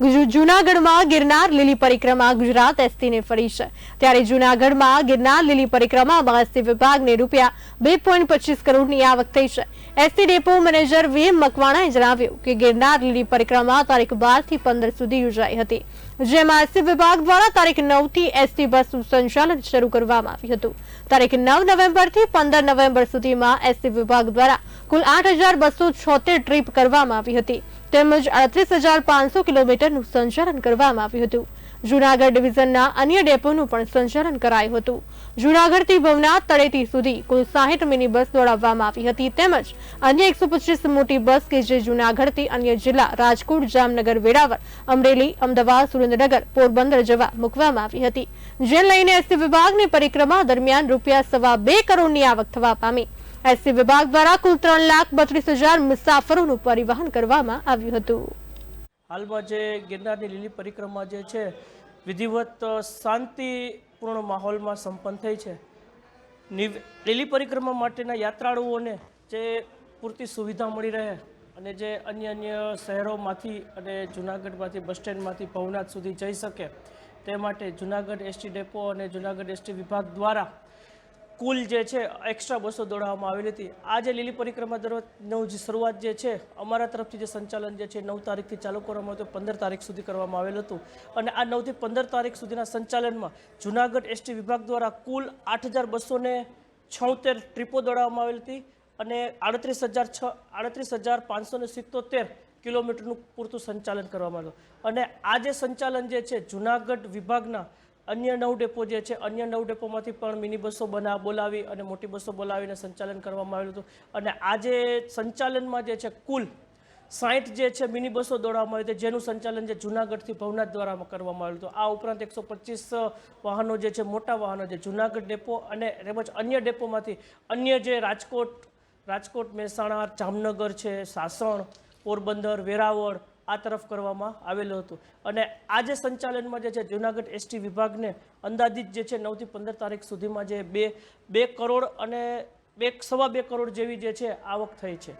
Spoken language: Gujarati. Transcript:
જૂનાગઢમાં ગિરનાર લીલી પરિક્રમા ગુજરાત એસટીને ફરી છે. ત્યારે જૂનાગઢમાં ગિરનાર લીલી પરિક્રમામાં એસટી વિભાગને રૂપિયા બે પોઈન્ટ પચીસ કરોડની આવક થઈ છે. એસટી ડેપો મેનેજર વીએમ મકવાણાએ જણાવ્યું કે ગિરનાર લીલી પરિક્રમા તારીખ બારથી પંદર સુધી યોજાઈ હતી, જેમાં એસટી વિભાગ દ્વારા તારીખ નવથી એસટી બસનું સંચાલન શરૂ કરવામાં આવ્યું હતું. તારીખ નવ નવેમ્બરથી પંદર નવેમ્બર સુધીમાં એસટી વિભાગ દ્વારા કુલ આઠ હજાર બસો છોતેર ટ્રીપ કરવામાં આવી હતી. તેમજ અડત્રીસ પાંચસો કિલોમીટરનું સંચાલન કરવામાં આવ્યું હતું. જૂનાગઢ ડિવિઝનના અન્ય ડેપોનું પણ સંચાલન કરાયું હતું. જૂનાગઢથી ભવનાથ તળેટી સુધી કુલ સાહીઠ મિની બસ દોડાવવામાં આવી હતી તેમજ અન્ય એકસો મોટી બસ કે જે જૂનાગઢથી અન્ય જિલ્લા રાજકોટ, જામનગર, વેરાવળ, અમરેલી, અમદાવાદ, સુરેન્દ્રનગર, પોરબંદર જવા મૂકવામાં આવી હતી. જે લઈને એસટી વિભાગની પરિક્રમા દરમિયાન રૂપિયા સવા બે કરોડની આવક થવા પામી. એસટી વિભાગ દ્વારા કુલ ત્રણ લાખ બત્રીસ હજાર મુસાફરોનું પરિવહન કરવામાં આવ્યું હતું. હાલમાં જે ગિરનારની લીલી પરિક્રમા જે છે, વિધિવત શાંતિપૂર્ણ માહોલમાં સંપન્ન થઈ છે. લીલી પરિક્રમા માટેના યાત્રાળુઓને જે પૂરતી સુવિધા મળી રહે અને જે અન્ય અન્ય શહેરોમાંથી અને જુનાગઢમાંથી, બસ સ્ટેન્ડમાંથી ભવનાથ સુધી જઈ શકે, તે માટે જુનાગઢ એસટી ડેપો અને જુનાગઢ એસટી વિભાગ દ્વારા કુલ જે છે એક્સ્ટ્રા બસો દોડાવવામાં આવેલી હતી. આ જે લીલી પરિક્રમા દરમિયાન જે શરૂઆત જે છે, અમારા તરફથી જે સંચાલન જે છે, નવ તારીખથી ચાલુ કરવામાં આવ્યું હતું, પંદર તારીખ સુધી કરવામાં આવેલું હતું. અને આ નવથી પંદર તારીખ સુધીના સંચાલનમાં જુનાગઢ એસટી વિભાગ દ્વારા કુલ આઠ હજાર બસોને છોતેર ટ્રીપો દોડાવવામાં આવેલી હતી અને આડત્રીસ હજાર છ, આડત્રીસ હજાર પાંચસો ને સિત્તોતેર કિલોમીટરનું પૂરતું સંચાલન કરવામાં આવ્યું અને આ જે સંચાલન જે છે, જુનાગઢ વિભાગના અન્ય નવ ડેપો જે છે, અન્ય નવ ડેપોમાંથી પણ મિની બસો બના બોલાવી અને મોટી બસો બોલાવીને સંચાલન કરવામાં આવેલું હતું. અને આજે સંચાલનમાં જે છે, કુલ સાઠ જે છે મિની બસો દોડવામાં આવી હતી. જેનું સંચાલન જે જુનાગઢથી ભવનાથ દ્વારા કરવામાં આવ્યું હતું. આ ઉપરાંત એકસો પચીસ વાહનો જે છે, મોટા વાહનો જે જુનાગઢ ડેપો અને તેમજ અન્ય ડેપોમાંથી અન્ય જે રાજકોટ રાજકોટ, મહેસાણા, જામનગર છે, સાસણ, પોરબંદર, વેરાવળ આ તરફ કરવામાં આવેલું હતું. અને આજે સંચાલનમાં જે છે જુનાગઢ એસટી વિભાગને અંદાજિત જે છે નવથી પંદર તારીખ સુધીમાં જે બે બે કરોડ અને બે, સવા બે કરોડ જેવી જે છે આવક થઈ છે.